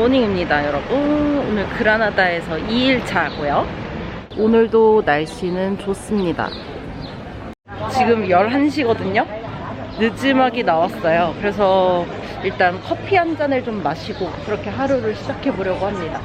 굿모닝입니다, 여러분. 오늘 그라나다에서 2일차고요. 오늘도 날씨는 좋습니다. 지금 11시거든요. 늦음하게 나왔어요. 그래서 일단 커피 한 잔을 좀 마시고 그렇게 하루를 시작해 보려고 합니다.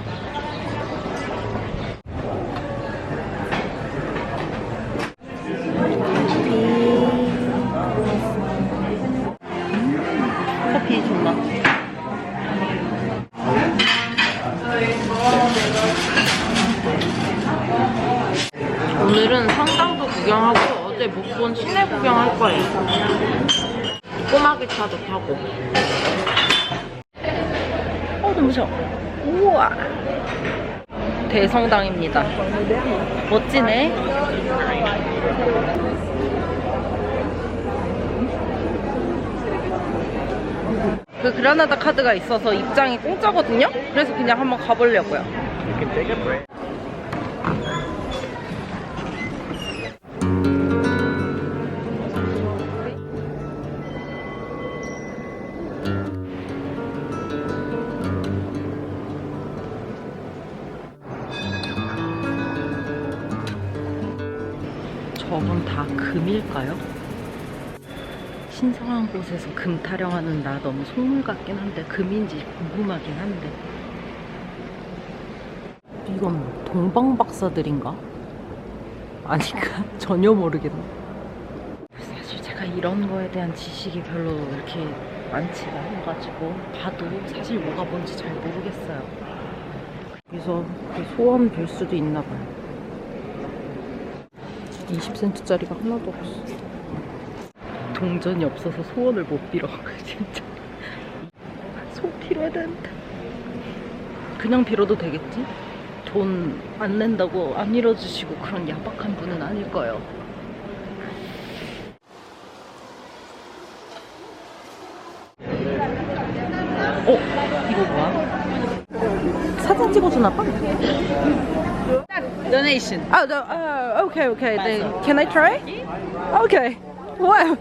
오늘은 성당도 구경하고 어제 못 본 시내 구경할 거예요. 꼬마 기 차도 타고. 어, 눈부셔. 우와. 대성당입니다. 멋지네. 그 그라나다 카드가 있어서 입장이 공짜거든요? 그래서 그냥 한번 가보려고요. 신성한 곳에서 금 타령하는 나 너무 속물 같긴 한데 금인지 궁금하긴 한데. 이건 동방박사들인가? 아닌가? 전혀 모르겠네. 사실 제가 이런 거에 대한 지식이 별로 이렇게 많지가 않아가지고 봐도 사실 뭐가 뭔지 잘 모르겠어요. 그래서 그 소원 빌 수도 있나 봐요. 20센트짜리가 하나도 없어 동전이 없어서 소원을 못 빌어 진짜 손 빌어야 되는데 그냥 빌어도 되겠지? 돈 안 낸다고 안 빌어주시고 그런 야박한 분은 아닐 거예요 어? 이거 뭐야? 사진 찍어주나 봐? Donation. Oh, no, uh, okay, okay. Then can I try? Okay. Wow.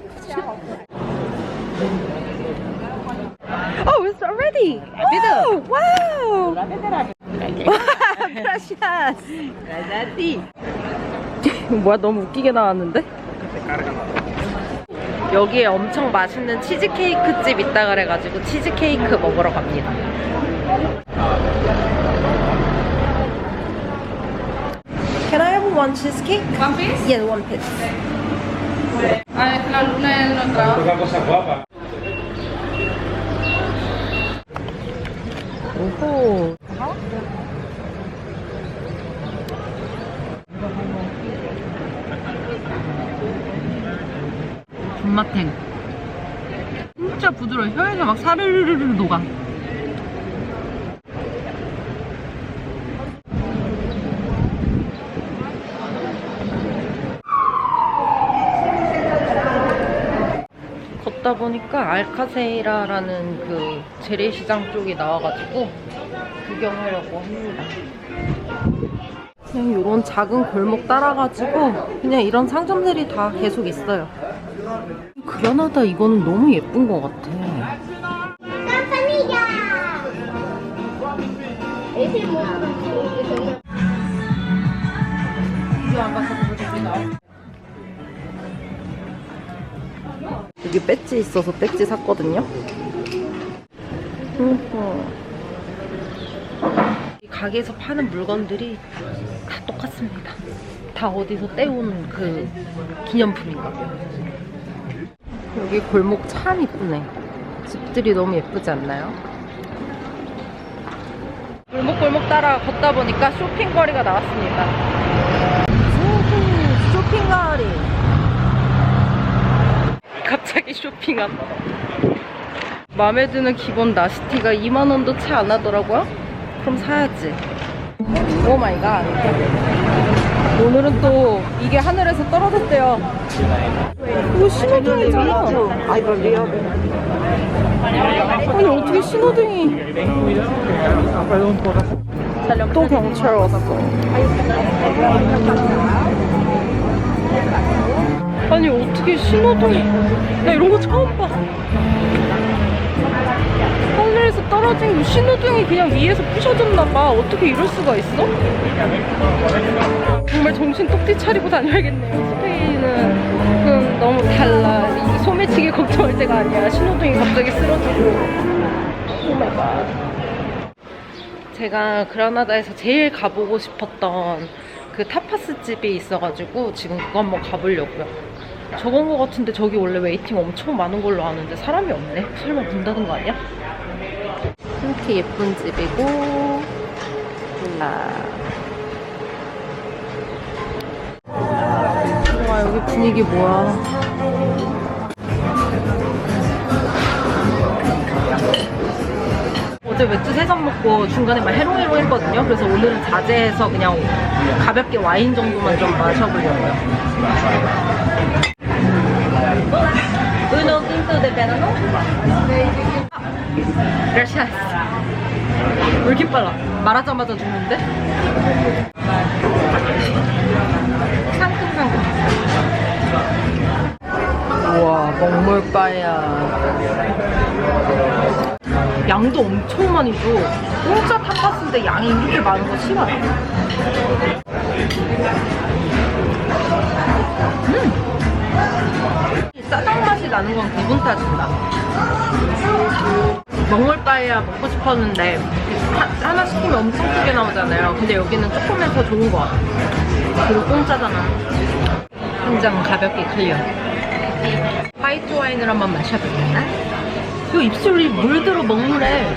Oh, it's already. Oh, wow. Gracias. 뭐야 너무 웃기게 나왔는데? 여기에 엄청 맛있는 치즈케이크 집 있다 그래가지고 치즈케이크 먹으러 갑니다. Can I have one cheesecake? One piece? Yeah, one piece. Ah, es la luna de nuestra Una cosa guapa. 오호. 존맛탱. 진짜 부드러워. 혀에서 막 사르르르르 녹아. 걷다 보니까 알카세이라라는 그 재래시장 쪽이 나와가지고 구경하려고 합니다. 그냥 이런 작은 골목 따라가지고 그냥 이런 상점들이 다 계속 있어요. 그라나다 이거는 너무 예쁜 것 같아. 여기 배지 있어서 배지 샀거든요. 이 가게에서 파는 물건들이 다 똑같습니다. 다 어디서 떼온 그 기념품인가 봐요. 여기 골목 참 이쁘네. 집들이 너무 예쁘지 않나요? 골목골목 따라 걷다 보니까 쇼핑거리가 나왔습니다. 우후, 쇼핑거리. 쇼핑함. 마음에 드는 기본 나시티가 2만원도 채 안 하더라고요? 그럼 사야지. 오 마이 갓. 오늘은 또 이게 하늘에서 떨어졌대요. 이거 신호등이잖아. 아니 어떻게 신호등이 또 경찰 왔어. 아니 어떻게 신호등이 나 이런 거 처음 봐. 하늘에서 떨어진 신호등이 그냥 위에서 부셔졌나 봐. 어떻게 이럴 수가 있어? 정말 정신 똑띠 차리고 다녀야겠네요. 스페인은 그럼 너무 달라. 이 소매치기 걱정할 때가 아니야. 신호등이 갑자기 쓰러지고. 오마이갓. 제가 그라나다에서 제일 가보고 싶었던 그 타파스 집이 있어가지고 지금 그거 한번 가보려고요. 저건 거 같은데 저기 원래 웨이팅 엄청 많은 걸로 아는데 사람이 없네. 설마 문 닫은 거 아니야? 이렇게 예쁜 집이고 몰라. 와 여기 분위기 뭐야? 어제 맥주 세 잔 먹고 중간에 막 해롱해롱 했거든요. 그래서 오늘은 자제해서 그냥 가볍게 와인 정도만 좀 마셔보려고요. Uno tinto de verano? Gracias. 왜 이렇게 빨라? 말하자마자 죽는데? 상큼상큼. 우와, 먹물바야. 양도 엄청 많이 줘. 공짜 타파스인데 양이 이렇게 많은 거 싫어요. 음! 나는 건 기분 탓이다. 먹물바야 먹고 싶었는데 하, 하나 시키면 엄청 크게 나오잖아요. 근데 여기는 조금만 더 좋은 거 같아. 그리고 공짜잖아. 한잔 가볍게 클리어. 화이트 와인을 한번 마셔볼까? 이거 입술이 물들어 먹물해.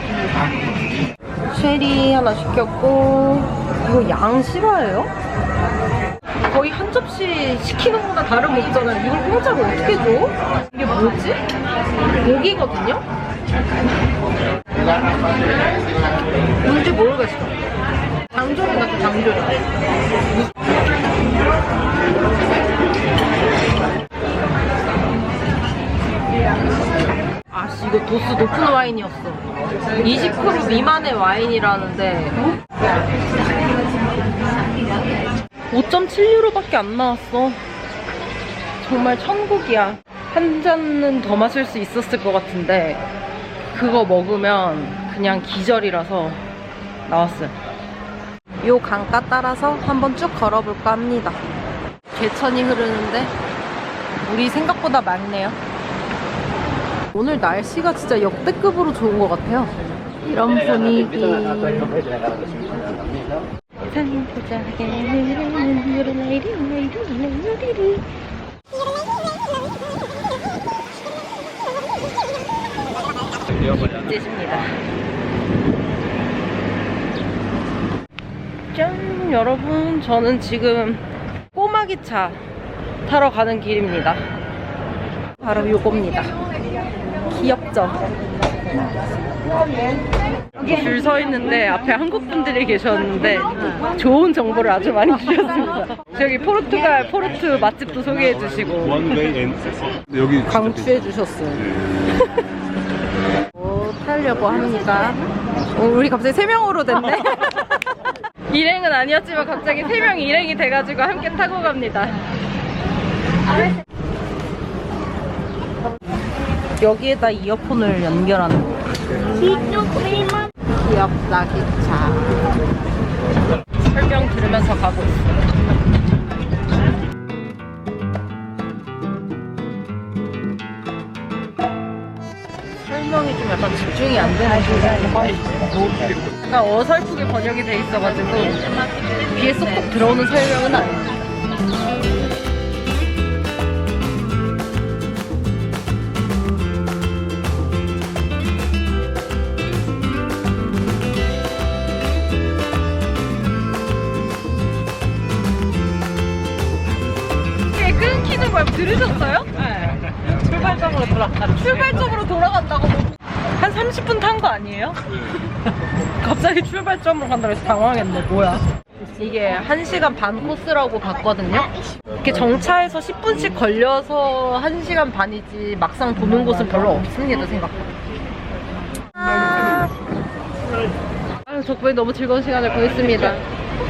쉐리 하나 시켰고 이거 양 싫어해요? 거의 한 접시 시키는 거나 다름없잖아요. 이걸 공짜로 어떻게 줘? 뭐지? 고기거든요? 뭔지 모르겠어. 장조림 같아, 장조림. 아씨, 이거 도수 높은 와인이었어. 20% 미만의 와인이라는데 5.7유로밖에 안 나왔어. 정말 천국이야. 한 잔은 더 마실 수 있었을 것 같은데 그거 먹으면 그냥 기절이라서 나왔어요. 요 강가 따라서 한번 쭉 걸어볼까 합니다. 개천이 흐르는데 물이 생각보다 많네요. 오늘 날씨가 진짜 역대급으로 좋은 것 같아요. 이런 분위기. 산보자게 흐르는 유르라이리 라이리 라이리 찢습니다. 짠 여러분 저는 지금 꼬마기차 타러 가는 길입니다. 바로 요겁니다. 귀엽죠? 줄 서 있는데 앞에 한국 분들이 계셨는데 좋은 정보를 아주 많이 주셨습니다. 저기 포르투갈 포르투 맛집도 소개해 주시고 여기 강추해 주셨어요. 오, 타려고 합니다. 오, 우리 갑자기 세 명으로 됐네. 일행은 아니었지만 갑자기 세 명이 일행이 돼가지고 함께 타고 갑니다. 여기에다 이어폰을 연결하는 거. 귀엽다 기차. 설명 들으면서 가고 있어. 설명이 좀 약간 집중이 안 되는 경우가 약간 어설프게 번역이 돼 있어가지고 귀에 쏙쏙 들어오는 설명은 아니에요. 끊기는 걸 들으셨어요? 네. 출발점으로 돌아간다. 출발점으로 돌아간다고 한 30분 탄 거 아니에요? 갑자기 출발점으로 간다고 해서 당황했네. 뭐야? 이게 1시간 반 코스라고 봤거든요. 이렇게 정차해서 10분씩 걸려서 1시간 반이지 막상 도는 곳은 별로 없습니다, 생각보다. 아, 덕분에 너무 즐거운 시간을 보냈습니다.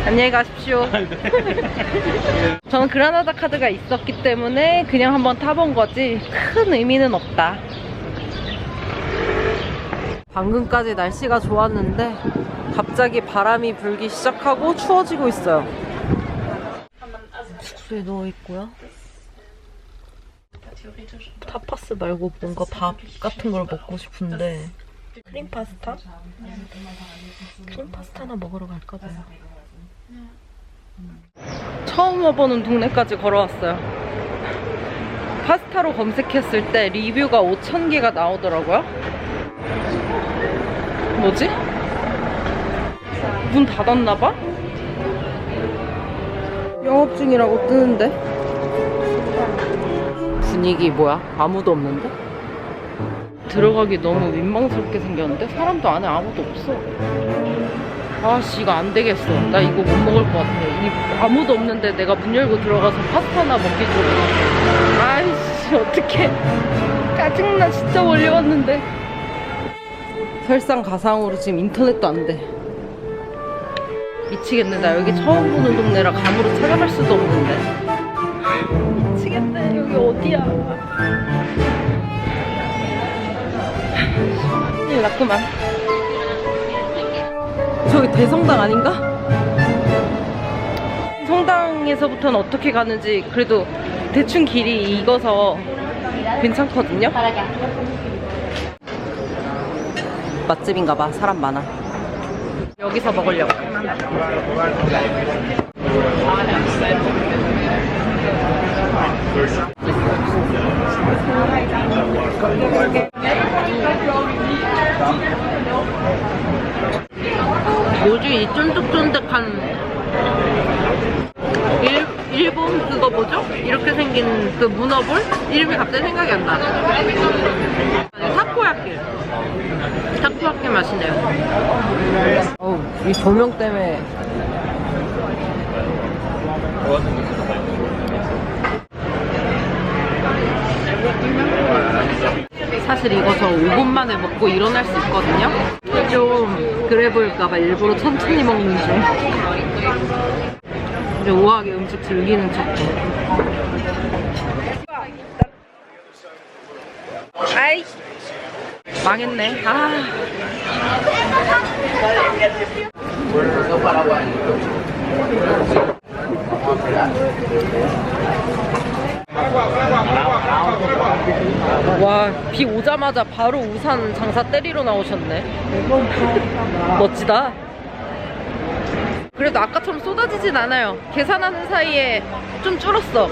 안녕히 가십시오. 저는 그라나다 카드가 있었기 때문에 그냥 한번 타본 거지 큰 의미는 없다. 방금까지 날씨가 좋았는데 갑자기 바람이 불기 시작하고 추워지고 있어요. 숙소에 누워 있고요. 타파스 말고 뭔가 밥 같은 걸 먹고 싶은데 크림 파스타? 크림 파스타나 먹으러 갈까 봐요. 처음 와보는 동네까지 걸어왔어요. 파스타로 검색했을 때 리뷰가 5,000개가 나오더라고요. 뭐지? 문 닫았나봐? 영업 중이라고 뜨는데? 분위기 뭐야? 아무도 없는데? 들어가기 너무 민망스럽게 생겼는데? 사람도 안에 아무도 없어. 아씨, 이거 안 되겠어. 나 이거 못 먹을 것 같아. 이, 아무도 없는데 내가 문 열고 들어가서 파스타나 먹기 좋아. 아이씨, 어떡해. 짜증나, 진짜 멀리 왔는데. 설상가상으로 지금 인터넷도 안 돼. 미치겠네. 나 여기 처음 보는 동네라 감으로 찾아갈 수도 없는데. 미치겠네. 여기 어디야. 큰일 났구만. 저기 대성당 아닌가? 성당에서부터는 어떻게 가는지 그래도 대충 길이 익어서 괜찮거든요. 맛집인가 봐. 사람 많아. 여기서 먹으려고. 뭐지 이 쫀득쫀득한 일, 일본 그거 뭐죠? 이렇게 생긴 그 문어볼? 이름이 갑자기 생각이 안 나. 아니, 타코야끼. 타코야끼 맛이네요. 어우, 이 조명 때문에. 사실 이거 저 5분 만에 먹고 일어날 수 있거든요. 좀 그래 보일까봐 일부러 천천히 먹는 중. 이제 우아하게 음식 즐기는 척. 아이 망했네. 아. 와, 비 오자마자 바로 우산 장사 때리러 나오셨네. 멋지다. 그래도 아까처럼 쏟아지진 않아요. 계산하는 사이에 좀 줄었어.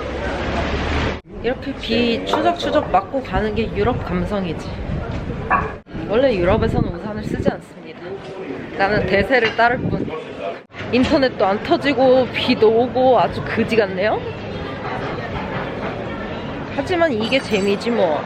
이렇게 비 추적추적 맞고 가는 게 유럽 감성이지. 원래 유럽에서는 우산을 쓰지 않습니다. 나는 대세를 따를 뿐. 인터넷도 안 터지고 비도 오고 아주 그지 같네요. 하지만 이게 재미지 뭐.